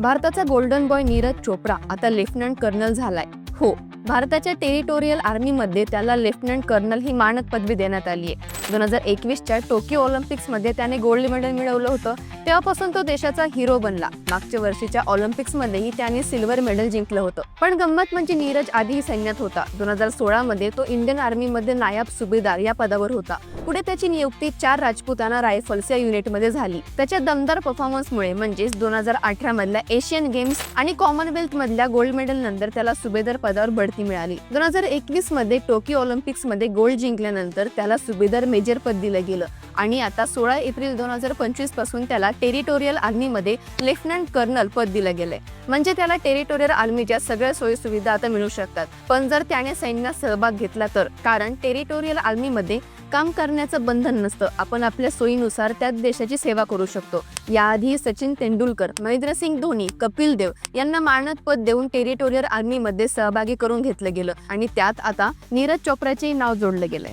भारताचा golden boy Neeraj Chopra आता lieutenant colonel झालाय. हो भारताच्या टेरिटोरियल आर्मीमध्ये त्याला लेफ्टनंट कर्नल ही मानद पदवी देण्यात आली आहे दोन हजार एकवीसच्या टोकियो ऑलिम्पिक्समध्ये त्याने गोल्ड मेडल मिळवलं होतं. तेव्हापासून तो देशाचा हिरो बनला. मागच्या वर्षीच्या ऑलिम्पिक्समध्येही त्याने सिल्वर मेडल जिंकलं होतं. पण गंमत म्हणजे नीरज आधीही सैन्यात होता. दोन हजार सोळामध्ये तो इंडियन आर्मीमध्ये नायब सुभेदार या पदावर होता. पुढे त्याची नियुक्ती चार राजपुताना रायफल्स या युनिटमध्ये झाली. त्याच्या दमदार परफॉर्मन्समुळे म्हणजेच दोन हजार अठरा मधल्या एशियन गेम्स आणि कॉमनवेल्थ मधल्या गोल्ड मेडल नंतर त्याला सुभेदार पदावर बढती मिळाली. दोन हजार एकवीसमध्ये टोकियो ऑलिम्पिक्समध्ये गोल्ड जिंकल्यानंतर त्याला सुभेदार मेजर पद दिलं गेलं. आणि आता सोळा एप्रिल दोन हजार पंचवीसपासून त्याला टेरिटोरियल आर्मीमध्ये लेफ्टनंट कर्नल पद दिलं गेलंय. म्हणजे त्याला टेरिटोरियल आर्मीच्या सगळ्या सोयी सुविधा आता मिळू शकतात. पण जर त्याने सैन्यात सहभाग घेतला तर कारण टेरिटोरियल आर्मीमध्ये काम करण्याचं बंधन नसतं. आपण आपल्या सोयीनुसार त्या देशाची सेवा करू शकतो. याआधी सचिन तेंडुलकर महेंद्रसिंग धोनी कपिल देव यांना मानद पद देऊन टेरिटोरियल आर्मीमध्ये सहभागी करून घेतलं गेलं आणि त्यात आता नीरज चोप्राचेही नाव जोडलं गेलंय.